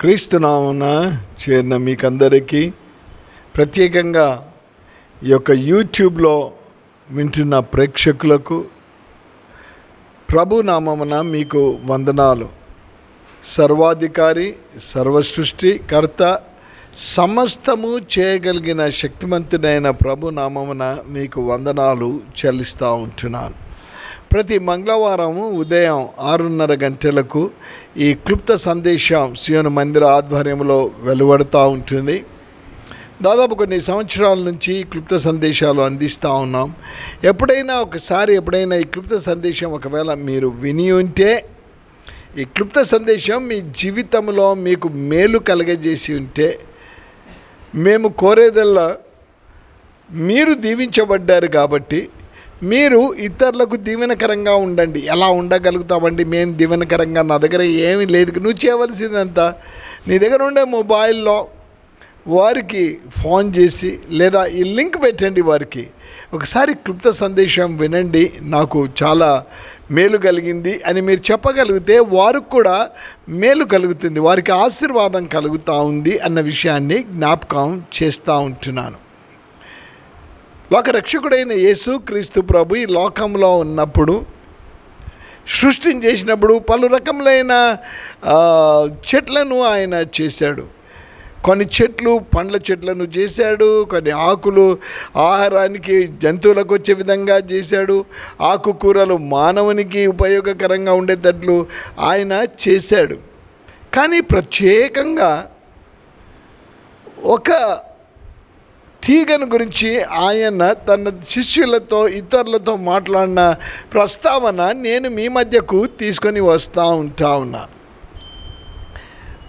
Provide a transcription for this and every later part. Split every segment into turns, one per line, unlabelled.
క్రీస్తునామన చేరిన మీకందరికీ ప్రత్యేకంగా ఈ యొక్క యూట్యూబ్లో వింటున్న ప్రేక్షకులకు ప్రభునామమున మీకు వందనాలు. సర్వాధికారి సర్వసృష్టి కర్త సమస్తము చేయగలిగిన శక్తిమంతుడైన ప్రభునామమున మీకు వందనాలు చెల్లిస్తూ ఉంటున్నాను. ప్రతి మంగళవారము ఉదయం ఆరున్నర గంటలకు ఈ క్లుప్త సందేశం సియోను మందిర ఆధ్వర్యంలో వెలువడుతూ ఉంటుంది. దాదాపు కొన్ని సంవత్సరాల నుంచి క్లుప్త సందేశాలు అందిస్తూ ఉన్నాం. ఎప్పుడైనా ఒకసారి ఎప్పుడైనా ఈ క్లుప్త సందేశం ఒకవేళ మీరు విని ఉంటే ఈ క్లుప్త సందేశం మీ జీవితంలో మీకు మేలు కలగజేసి ఉంటే మేము కోరేదల్లా మీరు దీవించబడ్డారు కాబట్టి మీరు ఇతరులకు దీవెనకరంగా ఉండండి. ఎలా ఉండగలుగుతామండి? మేము దీవెనకరంగా నా దగ్గర ఏమీ లేదు. నువ్వు చేయవలసిందంతా నీ దగ్గర ఉండే మొబైల్లో వారికి ఫోన్ చేసి లేదా ఈ లింక్ పెట్టండి వారికి. ఒకసారి క్లుప్త సందేశం వినండి. నాకు చాలా మేలు కలిగింది అని మీరు చెప్పగలిగితే వారికి కూడా మేలు కలుగుతుంది. వారికి ఆశీర్వాదం కలుగుతూ ఉంది అన్న విషయాన్ని జ్ఞాపకం చేస్తూ ఉంటున్నాను. లోకరక్షకుడైన యేసు క్రీస్తు ప్రభు ఈ లోకంలో ఉన్నప్పుడు సృష్టిని చేసినప్పుడు పలు రకములైన చెట్లను ఆయన చేశాడు. కొన్ని చెట్లు పండ్ల చెట్లను చేశాడు కొన్ని ఆకులు ఆహారానికి జంతువులకు వచ్చే విధంగా చేశాడు ఆకుకూరలు మానవునికి ఉపయోగకరంగా ఉండేటట్లు ఆయన చేశాడు. కానీ ప్రత్యేకంగా ఒక తీగను గురించి ఆయన తన శిష్యులతో ఇతరులతో మాట్లాడిన ప్రస్తావన నేను మీ మధ్యకు తీసుకొని వస్తూ ఉంటా ఉన్నాను.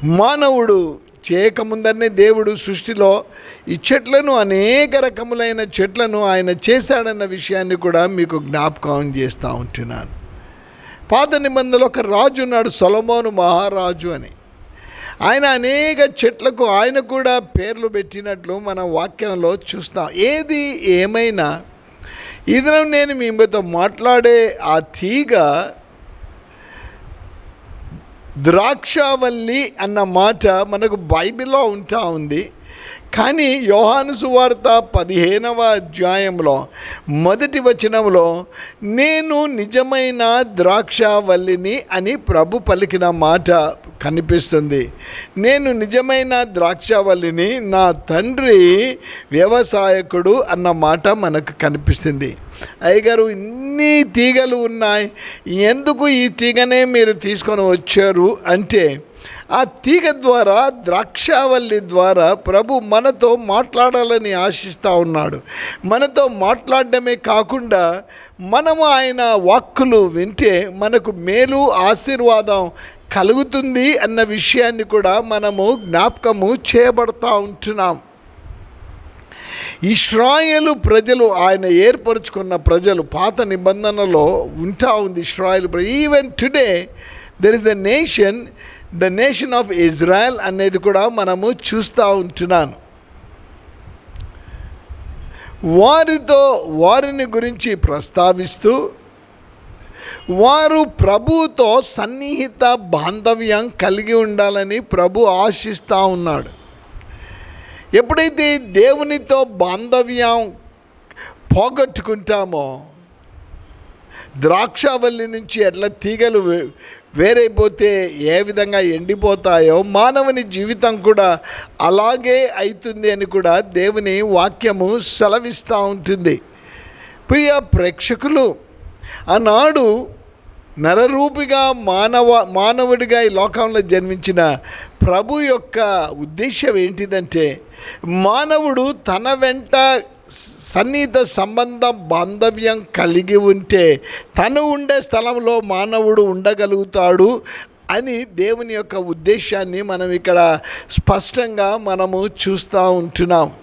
మానవుడు చేయకముందనే దేవుడు సృష్టిలో ఈ చెట్లను అనేక రకములైన చెట్లను ఆయన చేశాడన్న విషయాన్ని కూడా మీకు జ్ఞాపకం చేస్తూ ఉంటున్నాను. పాత నిబంధనలో ఒక రాజు ఉన్నాడు సొలమోను మహారాజు అని. ఆయన అనేక చెట్లకు ఆయన కూడా పేర్లు పెట్టినట్లు మన వాక్యంలో చూస్తాం. ఏది ఏమైనా ఇదనం నేను మీతో మాట్లాడే ఆ తీగ ద్రాక్షావల్లి అన్న మాట మనకు బైబిల్లో ఉంటా ఉంది. కానీ యోహాను సువార్త పదిహేనవ అధ్యాయంలో మొదటి వచనంలో నేను నిజమైన ద్రాక్షవల్లిని అని ప్రభు పలికిన మాట కనిపిస్తుంది. నేను నిజమైన ద్రాక్షవల్లిని నా తండ్రి వ్యవసాయకుడు అన్న మాట మనకు కనిపిస్తుంది. అయ్యగారు ఇన్ని తీగలు ఉన్నాయి. ఎందుకు ఈ తీగనే మీరు తీసుకొని వచ్చారు? అంటే ఆ తీగ ద్వారా ద్రాక్షావల్లి ద్వారా ప్రభు మనతో మాట్లాడాలని ఆశిస్తూ ఉన్నాడు. మనతో మాట్లాడడమే కాకుండా మనము ఆయన వాక్కులు వింటే మనకు మేలు ఆశీర్వాదం కలుగుతుంది అన్న విషయాన్ని కూడా మనము జ్ఞాపకము చేయబడతా ఉంటున్నాం. ఇస్రాయేలు ప్రజలు ఆయన ఏర్పరచుకున్న ప్రజలు పాత నిబంధనలో ఉంటా ఉంది Israel even today there is a nation the nation of Israel అనేది కూడా మనము చూస్తూ ఉంటున్నాను. వారితో వారిని గురించి ప్రస్తావిస్తూ వారు ప్రభుతో సన్నిహిత బాంధవ్యం కలిగి ఉండాలని ప్రభు ఆశిస్తూ ఉన్నాడు. ఎప్పుడైతే దేవునితో బాంధవ్యం పోగొట్టుకుంటామో ద్రాక్షావల్లి నుంచి ఎట్లా తీగలు వేరైపోతే ఏ విధంగా ఎండిపోతాయో మానవుని జీవితం కూడా అలాగే అవుతుంది అని కూడా దేవుని వాక్యము సెలవిస్తూ ఉంటుంది. ప్రియ ప్రేక్షకులు ఆనాడు నరరూపిగా మానవ మానవుడిగా ఈ లోకంలో జన్మించిన ప్రభు యొక్క ఉద్దేశం ఏంటిదంటే మానవుడు తన వెంట సన్నిహిత సంబంధ బాంధవ్యం కలిగి ఉంటే తను ఉండే స్థలంలో మానవుడు ఉండగలుగుతాడు అని దేవుని యొక్క ఉద్దేశాన్ని మనం ఇక్కడ స్పష్టంగా మనము చూస్తూ ఉంటున్నాం.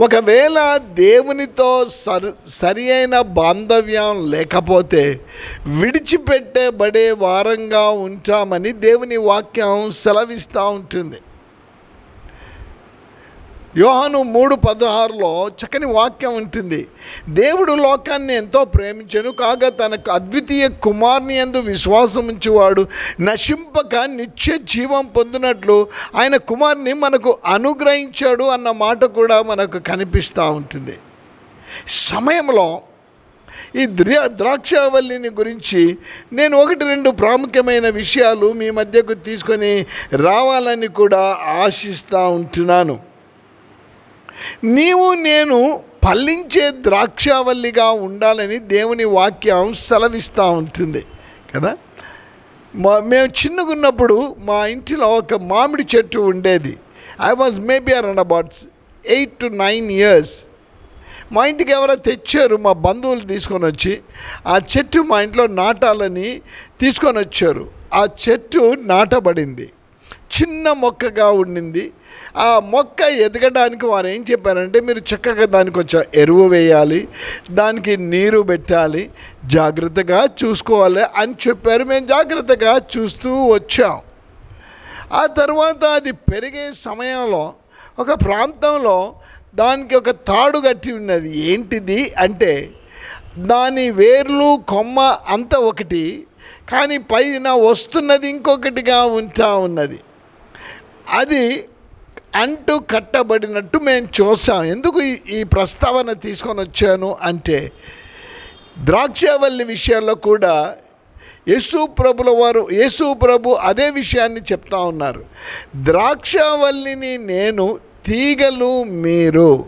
ఒకవేళ దేవునితో సరి సరి అయిన బాంధవ్యం లేకపోతే విడిచిపెట్టబడే వారంగా ఉంటామని దేవుని వాక్యం సెలవిస్తూ ఉంటుంది. యోహాను మూడు పదహారులో చక్కని వాక్యం ఉంటుంది. దేవుడు లోకాన్ని ఎంతో ప్రేమించను కాగా తనకు అద్వితీయ కుమార్ని ఎందు విశ్వాసం ఉంచేవాడు. నశింపక నిత్య జీవం పొందినట్లు ఆయన కుమార్ని మనకు అనుగ్రహించాడు అన్న మాట కూడా మనకు కనిపిస్తూ ఉంటుంది. సమయంలో ఈ ద్రా ద్రాక్షావల్లిని గురించి నేను ఒకటి రెండు ప్రాముఖ్యమైన విషయాలు మీ మధ్యకు తీసుకొని రావాలని కూడా ఆశిస్తూ ఉంటున్నాను. నీవు నేను పల్లించే ద్రాక్షావల్లిగా ఉండాలని దేవుని వాక్యం సెలవిస్తూ ఉంటుంది కదా? మా మేము చిన్నగున్నప్పుడు మా ఇంటిలో ఒక మామిడి చెట్టు ఉండేది. I was maybe around about eight to nine years మా ఇంటికి ఎవరో తెచ్చారు మా బంధువులు తీసుకొని వచ్చి ఆ చెట్టు మా ఇంట్లో నాటాలని తీసుకొని వచ్చారు. ఆ చెట్టు నాటబడింది. చిన్న మొక్కగా ఉండింది. ఆ మొక్క ఎదగడానికి వారు ఏం చెప్పారంటే మీరు చక్కగా దానికి కొంచెం ఎరువు వేయాలి దానికి నీరు పెట్టాలి జాగ్రత్తగా చూసుకోవాలి అని చెప్పారు. మేము జాగ్రత్తగా చూస్తూ వచ్చాం. ఆ తర్వాత అది పెరిగే సమయంలో ఒక ప్రాంతంలో దానికి ఒక తాడు కట్టి ఉన్నది. ఏంటిది అంటే దాని వేర్లు కొమ్మ అంత ఒకటి కానీ పైన వస్తున్నది ఇంకొకటిగా ఉంటా ఉన్నది. అది అంటు కట్టబడినట్టు మేము చూసాం. ఎందుకు ఈ- ప్రస్తావన తీసుకొని వచ్చాను అంటే ద్రాక్షవల్లి విషయంలో కూడా యేసు ప్రభుల వారు యేసు ప్రభు అదే విషయాన్ని చెప్తా ఉన్నారు. ద్రాక్షవల్లిని నేను తీగలు మీరు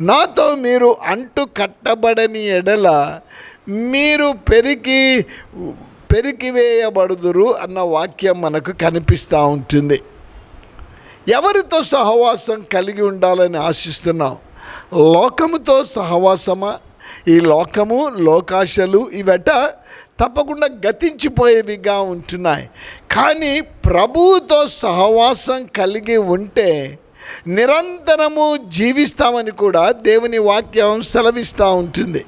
నాతో మీరు అంటు కట్టబడని ఎడల మీరు పెరికి పెరికివేయబడుదురు అన్న వాక్యం మనకు కనిపిస్తూ ఉంటుంది. ఎవరితో సహవాసం కలిగి ఉండాలని ఆశిస్తున్నాం లోకముతో సహవాసమా? ఈ లోకము లోకాశలు ఇవట తప్పకుండా గతించిపోయేవిగా ఉంటున్నాయి. కానీ ప్రభువుతో సహవాసం కలిగి ఉంటే నిరంతరము జీవిస్తామని కూడా దేవుని వాక్యం సెలవిస్తూ ఉంటుంది.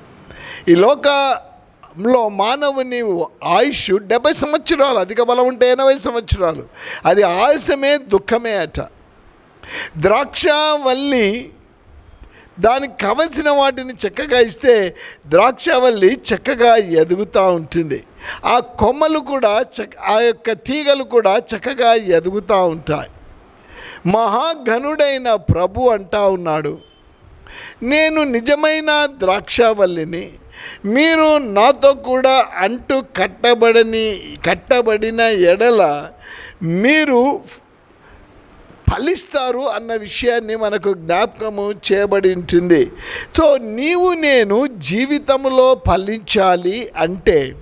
ఈ లోక లో మానవుని ఆయుష్ డెబ్బై సంవత్సరాలు అధిక బలం ఉంటే ఎనభై సంవత్సరాలు. అది ఆయుసమే దుఃఖమే అట. ద్రాక్షవల్లి దానికి కావలసిన వాటిని చక్కగా ఇస్తే ద్రాక్షవల్లి చక్కగా ఎదుగుతూ ఉంటుంది. ఆ కొమ్మలు కూడా చక్క ఆ యొక్క తీగలు కూడా చక్కగా ఎదుగుతూ ఉంటాయి. మహాఘనుడైన ప్రభు అంటా ఉన్నాడు నేను నిజమైన ద్రాక్షవల్లిని మీరు నాతో కూడా అంటు కట్టబడని కట్టబడిన ఎడల మీరు ఫలిస్తారు అన్న విషయాన్ని మనకు జ్ఞాపకము చేయబడి ఉంటుంది సో నీవు నేను జీవితంలో ఫలించాలి అంటే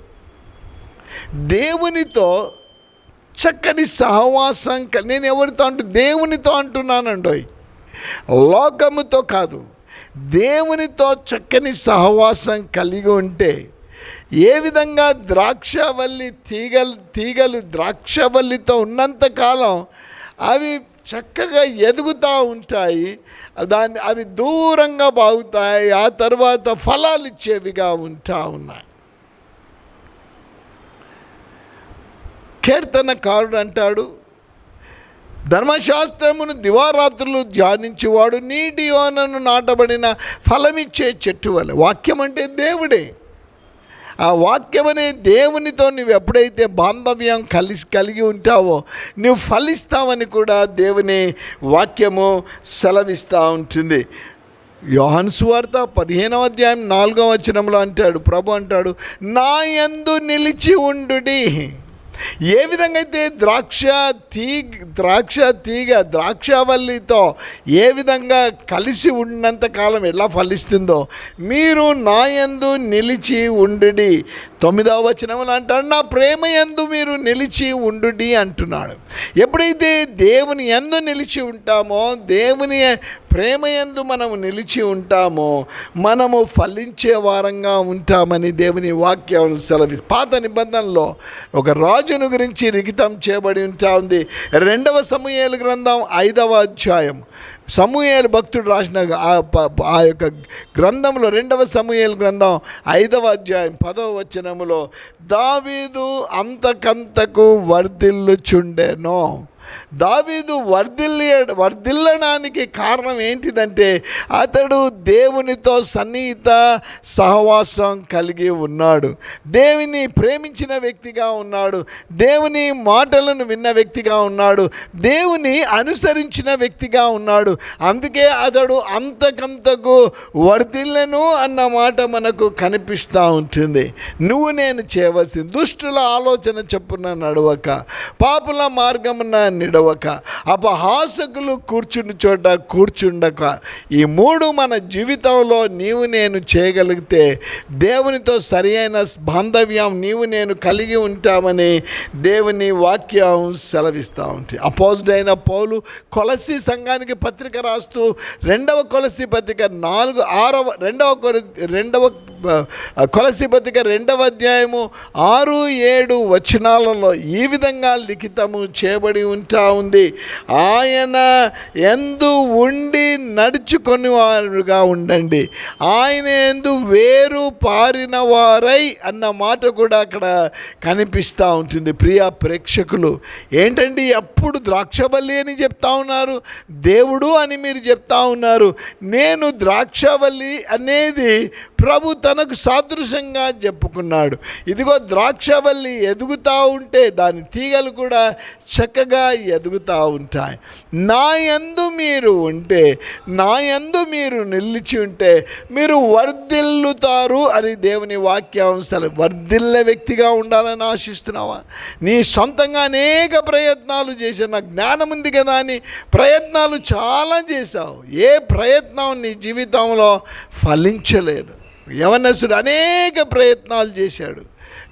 దేవునితో చక్కని సహవాసం నేను ఎవరితో అంటూ దేవునితో అంటున్నానండోయ్. లోకముతో కాదు. దేవునితో చక్కని సహవాసం కలిగి ఉంటే ఏ విధంగా ద్రాక్షవల్లి తీగలు తీగలు ద్రాక్షవల్లితో ఉన్నంతకాలం అవి చక్కగా ఎదుగుతూ ఉంటాయి దాన్ని అవి దూరంగా బాగుతాయి ఆ తర్వాత ఫలాలు ఇచ్చేవిగా ఉంటా ఉన్నాయి. కీర్తనకారుడు అంటాడు ధర్మశాస్త్రమును దివారాత్రులు ధ్యానించేవాడు నీటి యోనను నాటబడిన ఫలమిచ్చే చెట్టు వలె. వాక్యం అంటే దేవుడే. ఆ వాక్యం అనే దేవునితో నువ్వు ఎప్పుడైతే బాంధవ్యం కలిసి కలిగి ఉంటావో నువ్వు ఫలిస్తావని కూడా దేవుని వాక్యము సెలవిస్తూ ఉంటుంది. యోహాను సువార్త పదిహేనవ అధ్యాయం నాలుగవ వచనంలో అంటాడు ప్రభు అంటాడు నా యందు నిలిచి ఉండుడి. ఏ విధంగా అయితే ద్రాక్ష తీగ ద్రాక్ష తీగ ద్రాక్షవల్లితో ఏ విధంగా కలిసి ఉన్నంత కాలం ఎలా ఫలిస్తుందో మీరు నా యందు నిలిచి ఉండుడి. తొమ్మిదవ వచనములు అంటాడు నా ప్రేమ యందు మీరు నిలిచి ఉండుడి అంటున్నాడు. ఎప్పుడైతే దేవుని ఎందు నిలిచి ఉంటామో దేవుని ప్రేమ యందు మనము నిలిచి ఉంటామో మనము ఫలించే వారంగా ఉంటామని దేవుని వాక్యం సెలవి పాత నిబంధనలో ఒక రాజును గురించి లిఖితం చేయబడి ఉంటా ఉంది. రెండవ సమూహేలు గ్రంథం ఐదవ అధ్యాయం. సమూహేలు భక్తుడు రాసిన ఆ ప- ఆ యొక్క గ్రంథంలో రెండవ సమూహేలు గ్రంథం ఐదవ అధ్యాయం పదవ వచనములో దావీదు అంతకంతకు వర్ధిల్లుచుండెనో. దావీదు వర్ధిల్లి వర్ధిల్లడానికి కారణం ఏంటిదంటే అతడు దేవునితో సన్నిహిత సహవాసం కలిగి ఉన్నాడు. దేవుని ప్రేమించిన వ్యక్తిగా ఉన్నాడు. దేవుని మాటలను విన్న వ్యక్తిగా ఉన్నాడు. దేవుని అనుసరించిన వ్యక్తిగా ఉన్నాడు. అందుకే అతడు అంతకంతకు వర్ధిల్లను అన్న మాట మనకు కనిపిస్తూ ఉంటుంది. నువ్వు నేను చేయవలసింది దుష్టుల ఆలోచన చెప్పున నడవక పాపుల మార్గమున నిడవక అపహాసకులు కూర్చుని చోట కూర్చుండక ఈ మూడు మన జీవితంలో నీవు నేను చేయగలిగితే దేవునితో సరి అయిన బాంధవ్యం నీవు నేను కలిగి ఉంటామని దేవుని వాక్యం సెలవిస్తూ ఉంటుంది అపోజిట్ అయిన పౌలు కొలసి సంఘానికి పత్రిక రాస్తూ రెండవ కొలసి పత్రిక నాలుగు ఆరవ రెండవ రెండవ కొలసి పత్రిక రెండవ అధ్యాయము ఆరు ఏడు వచనాలలో ఈ విధంగా లిఖితము చేయబడి ఉంటా ఉంది. ఆయన ఎందు ఉండి నడుచుకొని వారుగా ఉండండి. ఆయన ఎందు వేరు పారిన వారై అన్న మాట కూడా అక్కడ కనిపిస్తూ ఉంటుంది. ప్రియ ప్రేక్షకులు ఏంటండి ఎప్పుడు ద్రాక్షవల్లి అని చెప్తా ఉన్నారు? దేవుడు అని మీరు చెప్తా ఉన్నారు. నేను ద్రాక్షవల్లి అనేది ప్రభు తనకు సాదృశ్యంగా చెప్పుకున్నాడు. ఇదిగో ద్రాక్షవల్లి ఎదుగుతూ ఉంటే దాని తీగలు కూడా చక్కగా ఎదుగుతూ ఉంటాయి. నా యందు మీరు ఉంటే నా యందు మీరు నిలిచి ఉంటే మీరు వర్ధిల్లుతారు అని దేవుని వాక్యాంశాలు వర్ధిల్ల వర్ధిల్లే వ్యక్తిగా ఉండాలని ఆశిస్తున్నావా? నీ సొంతంగా అనేక ప్రయత్నాలు చేశావు నాకు జ్ఞానం ఉంది కదా అని ప్రయత్నాలు చాలా చేశావు. ఏ ప్రయత్నం నీ జీవితంలో ఫలించలేదు. యవనసుడు అనేక ప్రయత్నాలు చేశాడు.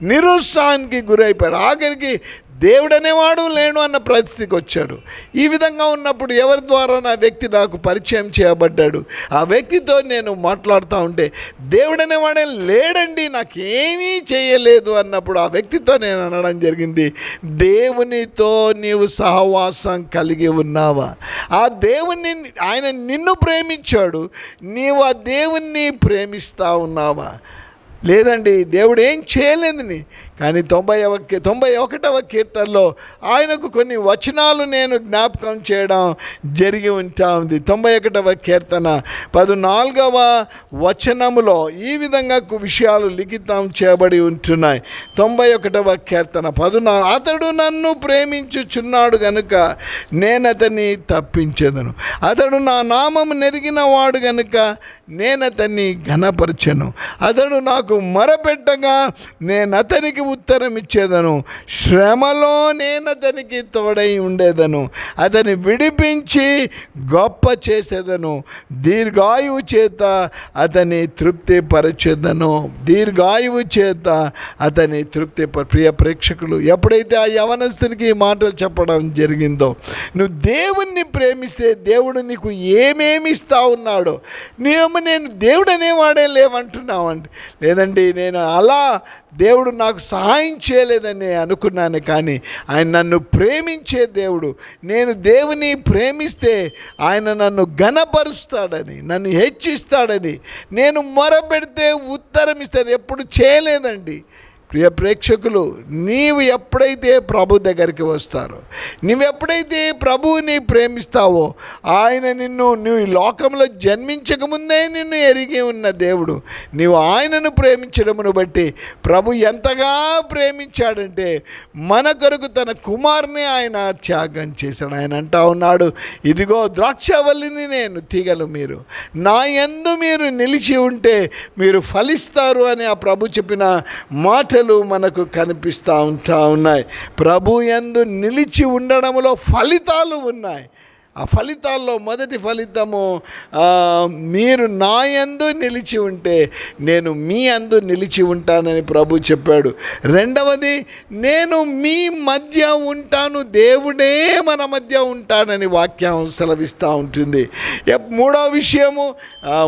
నిరుత్సాహానికి గురైపోయాడు. ఆఖరికి దేవుడు అనేవాడు లేడు అన్న పరిస్థితికి వచ్చాడు. ఈ విధంగా ఉన్నప్పుడు ఎవరి ద్వారా నా వ్యక్తి నాకు పరిచయం చేయబడ్డాడు? ఆ వ్యక్తితో నేను మాట్లాడుతూ ఉంటే దేవుడు అనేవాడే లేడండి నాకేమీ చేయలేదు అన్నప్పుడు ఆ వ్యక్తితో నేను అనడం జరిగింది. దేవునితో నీవు సహవాసం కలిగి ఉన్నావా? ఆ దేవుణ్ణి ఆయన నిన్ను ప్రేమించాడు నీవు ఆ దేవుణ్ణి ప్రేమిస్తా ఉన్నావా? లేదండి దేవుడు ఏం చేయలేదని కానీ తొంభై తొంభై ఒకటవ కీర్తనలో ఆయనకు కొన్ని వచనాలు నేను జ్ఞాపకం చేయడం జరిగి ఉంటా ఉంది తొంభై ఒకటవ కీర్తన పద్నాలుగవ వచనములో ఈ విధంగా విషయాలు లిఖితం చేయబడి ఉంటున్నాయి. తొంభై ఒకటవ కీర్తన పదునా అతడు నన్ను ప్రేమించుచున్నాడు గనుక నేను అతన్ని తప్పించేదను. అతడు నా నామం నెరిగిన వాడు గనుక నేను అతన్ని ఘనపరచను. అతడు నాకు మొరపెట్టగా నేను అతనికి ఉత్తరం ఇచ్చేదను. శ్రమలో నేను అతనికి తోడై ఉండేదను. అతని విడిపించి గొప్ప చేసేదను. దీర్ఘాయువు చేత అతని తృప్తి పరచేదను దీర్ఘాయువు చేత అతని తృప్తి ప్రియ ప్రేక్షకులు ఎప్పుడైతే ఆ యవనస్తునికి ఈ మాటలు చెప్పడం జరిగిందో నువ్వు దేవుణ్ణి ప్రేమిస్తే దేవుడు నీకు ఏమేమి ఇస్తా ఉన్నాడో నీవు నేను దేవుడు అనేవాడే లేవంటున్నావు అండి లేదండి నేను అలా దేవుడు నాకు సహాయం చేయలేదని అనుకున్నాను కానీ ఆయన నన్ను ప్రేమించే దేవుడు. నేను దేవుని ప్రేమిస్తే ఆయన నన్ను ఘనపరుస్తాడని నన్ను హెచ్చిస్తాడని నేను మొరపెడితే ఉత్తరం ఇస్తాను ఎప్పుడు చేయలేదండి. ప్రియ ప్రేక్షకులు నీవు ఎప్పుడైతే ప్రభు దగ్గరికి వస్తారో నువ్వు ఎప్పుడైతే ప్రభువుని ప్రేమిస్తావో ఆయన నిన్ను నువ్వు లోకంలో జన్మించకముందే నిన్ను ఎరిగి ఉన్న దేవుడు నీవు ఆయనను ప్రేమించడమును బట్టి ప్రభు ఎంతగా ప్రేమించాడంటే మన కొరకు తన కుమార్ని ఆయన త్యాగం చేశాడు. ఆయన అంటా ఉన్నాడు ఇదిగో ద్రాక్షవల్లిని నేను తీగలు మీరు. నా ఎందు మీరు నిలిచి ఉంటే మీరు ఫలిస్తారు అని ఆ ప్రభు చెప్పిన మాటలు మనకు కనిపిస్తూ ఉంటా ఉన్నాయి. ప్రభు ఎందు నిలిచి ఉండడంలో ఫలితాలు ఉన్నాయి. ఆ ఫలితాల్లో మొదటి ఫలితము మీరు నా యందు నిలిచి ఉంటే నేను మీ అందు నిలిచి ఉంటానని ప్రభు చెప్పాడు. రెండవది నేను మీ మధ్య ఉంటాను దేవుడే మన మధ్య ఉంటానని వాక్యం సెలవిస్తూ ఉంటుంది. ఎప్- మూడవ విషయము ఆ,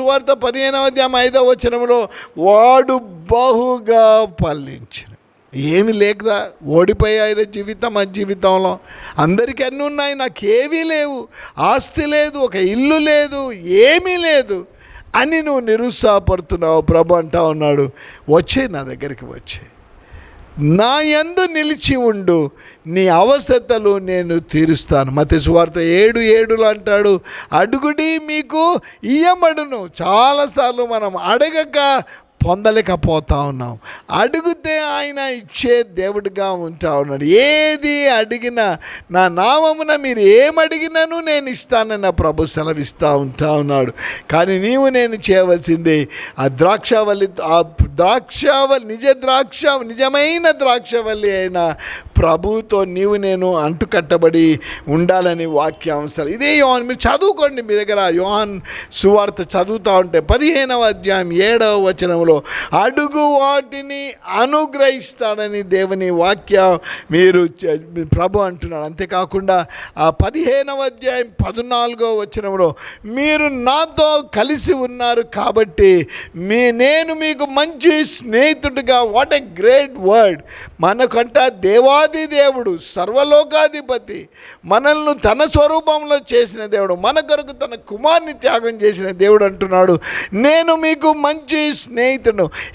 వార్త పదిహేనవ అధ్యాయం ఐదవ వచనంలో వాడు బహుగా పల్లించిన ఏమి లేకదా ఓడిపోయాయి జీవితం ఆ జీవితంలో. అందరికీ అన్నీ ఉన్నాయి నాకేవీ లేవు. ఆస్తి లేదు ఒక ఇల్లు లేదు ఏమీ లేదు అని నువ్వు నిరుత్సాహపడుతున్నావు. ప్రభు అంటా ఉన్నాడు వచ్చే నా దగ్గరికి వచ్చే. నా ఎందు నిలిచి ఉండు నీ అవసరతలు నేను తీరుస్తాను. మత సువార్త ఏడు ఏడులు అంటాడు అడుగుడి మీకు ఇయ్యమడును చాలాసార్లు మనం అడగక పొందలేకపోతా ఉన్నాం. అడిగితే ఆయన ఇచ్చే దేవుడిగా ఉంటా ఉన్నాడు. ఏది అడిగినా నా నామమున మీరు ఏమడిగినను నేను ఇస్తానన్న ప్రభు సెలవిస్తూ ఉంటా ఉన్నాడు. కానీ నీవు నేను చేయవలసింది ఆ ద్రాక్షవల్లి ఆ ద్రాక్షవల్లి నిజ ద్రాక్ష నిజమైన ద్రాక్షవల్లి అయిన ప్రభుతో నీవు నేను అంటుకట్టబడి ఉండాలని వాక్యాంశాలు. ఇదే యోహాన్ మీరు చదువుకోండి మీ దగ్గర. యోహాన్ సువార్త చదువుతూ ఉంటే పదిహేనవ అధ్యాయం ఏడవ వచనంలో అడుగు వాటిని అనుగ్రహిస్తాడని దేవుని వాక్యం మీరు ప్రభు అంటున్నాడు. అంతేకాకుండా ఆ పదిహేనవ అధ్యాయం పద్నాలుగో వచ్చినప్పుడు మీరు నాతో కలిసి ఉన్నారు కాబట్టి మీ నేను మీకు మంచి స్నేహితుడిగా వాట్ ఎ గ్రేట్ వర్డ్ మనకంట దేవాది దేవుడు సర్వలోకాధిపతి మనల్ని తన స్వరూపంలో చేసిన దేవుడు మన కొరకు తన కుమార్ని త్యాగం చేసిన దేవుడు అంటున్నాడు. నేను మీకు మంచి స్నేహితుడు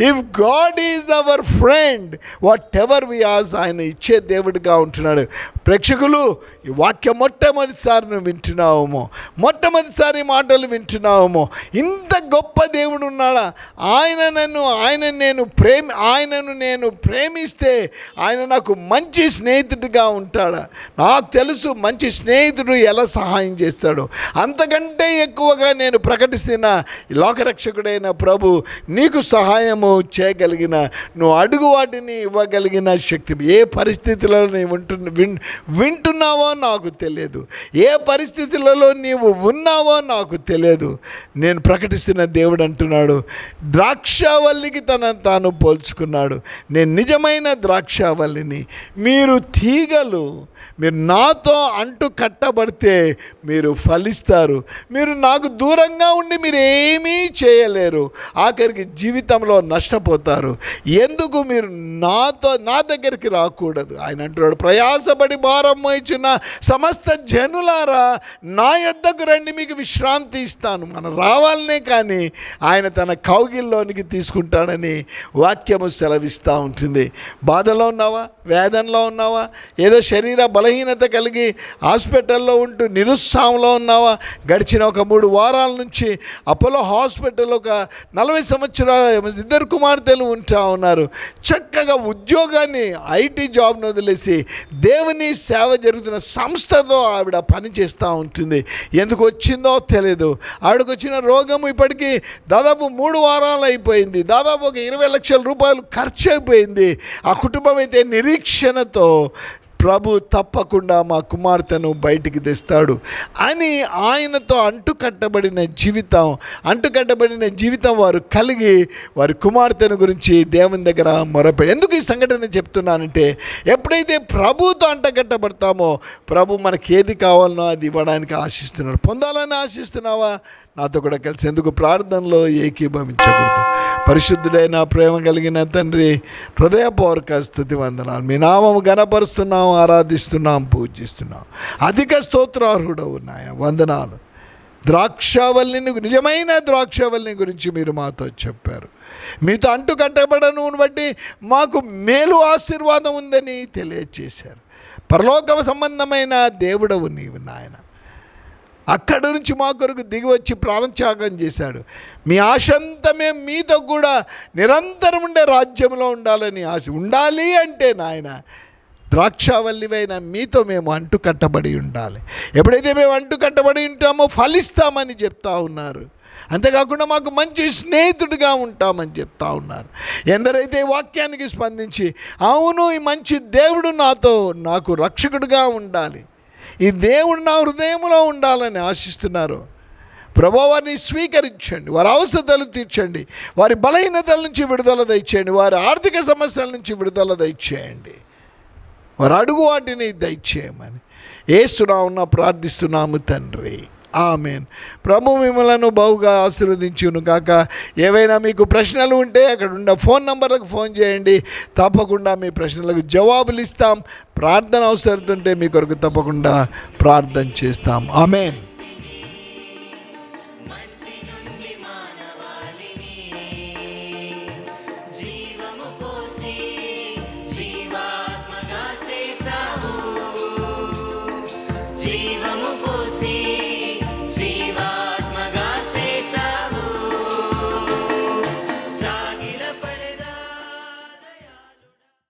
if God is our friend whatever we ask ఆయన ఇచ్చే దేవుడిగా ఉంటున్నాడు. ప్రేక్షకులు ఈ వాక్యం మొట్టమొదటిసారి నువ్వు వింటున్నావేమో? మొట్టమొదటిసారి మాటలు వింటున్నావేమో? ఇంత గొప్ప దేవుడు ఉన్నాడా? ఆయన నన్ను ఆయన నేను ప్రేమ ఆయనను నేను ప్రేమిస్తే ఆయన నాకు మంచి స్నేహితుడిగా ఉంటాడా? నాకు తెలుసు మంచి స్నేహితుడు ఎలా సహాయం చేస్తాడు. అంతకంటే ఎక్కువగా నేను ప్రకటిస్తున్న లోకరక్షకుడైన ప్రభు నీకు సహాయము చేయగలిగిన నువ్వు అడుగు వాటిని ఇవ్వగలిగిన శక్తి ఏ పరిస్థితులలో నీవు ఉంటున్న విన్ వింటున్నావో నాకు తెలియదు. ఏ పరిస్థితులలో నీవు ఉన్నావో నాకు తెలియదు. నేను ప్రకటిస్తున్న దేవుడు అంటున్నాడు ద్రాక్షావల్లికి తన తాను పోల్చుకున్నాడు. నేను నిజమైన ద్రాక్షావల్లిని. మీరు తీగలు మీరు నాతో అంటు కట్టబడితే మీరు ఫలిస్తారు. మీరు నాకు దూరంగా ఉండి మీరు ఏమీ చేయలేరు. ఆఖరికి జీవితంలో నష్టపోతారు. ఎందుకు మీరు నాతో నా దగ్గరికి రాకూడదు? ఆయన అంటున్నాడు ప్రయాసపడి భారం ఇచ్చిన సమస్త జనులారా నా యొద్దకు రండి మీకు విశ్రాంతి ఇస్తాను. మనం రావాలనే కానీ ఆయన తన కౌగిల్లోనికి తీసుకుంటాడని వాక్యము సెలవిస్తూ ఉంటుంది. బాధలో ఉన్నావా? వేదనలో ఉన్నావా? ఏదో శరీర బలహీనత కలిగి హాస్పిటల్లో ఉంటూ నిరుత్సాహంలో ఉన్నావా? గడిచిన ఒక మూడు వారాల నుంచి అపోలో హాస్పిటల్ ఒక నలభై సంవత్సరాల ఇద్దరు కుమార్తెలు ఉంటా ఉన్నారు. చక్కగా ఉద్యోగాన్ని ఐటీ జాబ్ను వదిలేసి దేవుని సేవ జరుగుతున్న సంస్థతో ఆవిడ పనిచేస్తూ ఉంటుంది. ఎందుకు వచ్చిందో తెలియదు ఆవిడకు వచ్చిన రోగం ఇప్పటికీ దాదాపు మూడు వారాలు అయిపోయింది. దాదాపు ఒక ఇరవై లక్షల రూపాయలు ఖర్చు అయిపోయింది. ఆ కుటుంబం అయితే నిరీక్షణతో ప్రభు తప్పకుండా మా కుమార్తెను బయటికి తెస్తాడు అని ఆయనతో అంటుకట్టబడిన జీవితం అంటుకట్టబడిన జీవితం వారు కలిగి వారి కుమార్తెను గురించి దేవుని దగ్గర మొరపెడి ఎందుకు ఈ సంఘటన చెప్తున్నానంటే ఎప్పుడైతే ప్రభుతో అంటకట్టబడతామో ప్రభు మనకి ఏది కావాలనో అది ఇవ్వడానికి ఆశిస్తున్నాడు. పొందాలని ఆశిస్తున్నావా? నాతో కూడా కలిసి ఎందుకు ప్రార్థనలో ఏకీభవించకూడదు? పరిశుద్ధుడైన ప్రేమ కలిగిన తండ్రి హృదయపూర్వక స్థుతి వందనాలు. మీ నామము గణపరుస్తున్నాం ఆరాధిస్తున్నాం పూజిస్తున్నాం అధిక స్తోత్రార్హుడవు నాయన వందనాలు. ద్రాక్షావల్లిని నిజమైన ద్రాక్షావల్లిని గురించి మీరు మాతో చెప్పారు. మీతో అంటు కట్టబడను బట్టి మాకు మేలు ఆశీర్వాదం ఉందని తెలియచేశారు. పరలోక సంబంధమైన దేవుడవు నీవు నాయన. అక్కడి నుంచి మా కొరకు దిగి వచ్చి ప్రాణత్యాగం చేశాడు. మీ ఆశంతా మేము మీతో కూడా నిరంతరం ఉండే రాజ్యంలో ఉండాలని ఆశ. ఉండాలి అంటే నాయన ద్రాక్షావల్లివైన మీతో మేము అంటు కట్టబడి ఉండాలి. ఎప్పుడైతే మేము అంటు కట్టబడి ఉంటామో ఫలిస్తామని చెప్తా ఉన్నారు. అంతేకాకుండా మాకు మంచి స్నేహితుడిగా ఉంటామని చెప్తా ఉన్నారు. ఎందరైతే వాక్యానికి స్పందించి అవును ఈ మంచి దేవుడు నాతో నాకు రక్షకుడిగా ఉండాలి. ఈ దేవుడు నా హృదయంలో ఉండాలని ఆశిస్తున్నారు. ప్రభు వారిని స్వీకరించండి వారి అవసరతలు తీర్చండి వారి బలహీనతల నుంచి విడుదల దయచేయండి వారి ఆర్థిక సమస్యల నుంచి విడుదల దయచేయండి. వారు అడుగు వాటిని దయచేయమని. ఏస్తున్నామున్నా ప్రార్థిస్తున్నాము తండ్రి. ఆమెన్. ప్రభు మిమ్మలను బహుగా ఆశీర్వదించును కాక ఏవైనా మీకు ప్రశ్నలు ఉంటే అక్కడ ఉన్న ఫోన్ నంబర్లకు ఫోన్ చేయండి. తప్పకుండా మీ ప్రశ్నలకు జవాబులు ఇస్తాం. ప్రార్థన అవసరం ఉంటే మీ కొరకు తప్పకుండా ప్రార్థన చేస్తాం. ఆమెన్.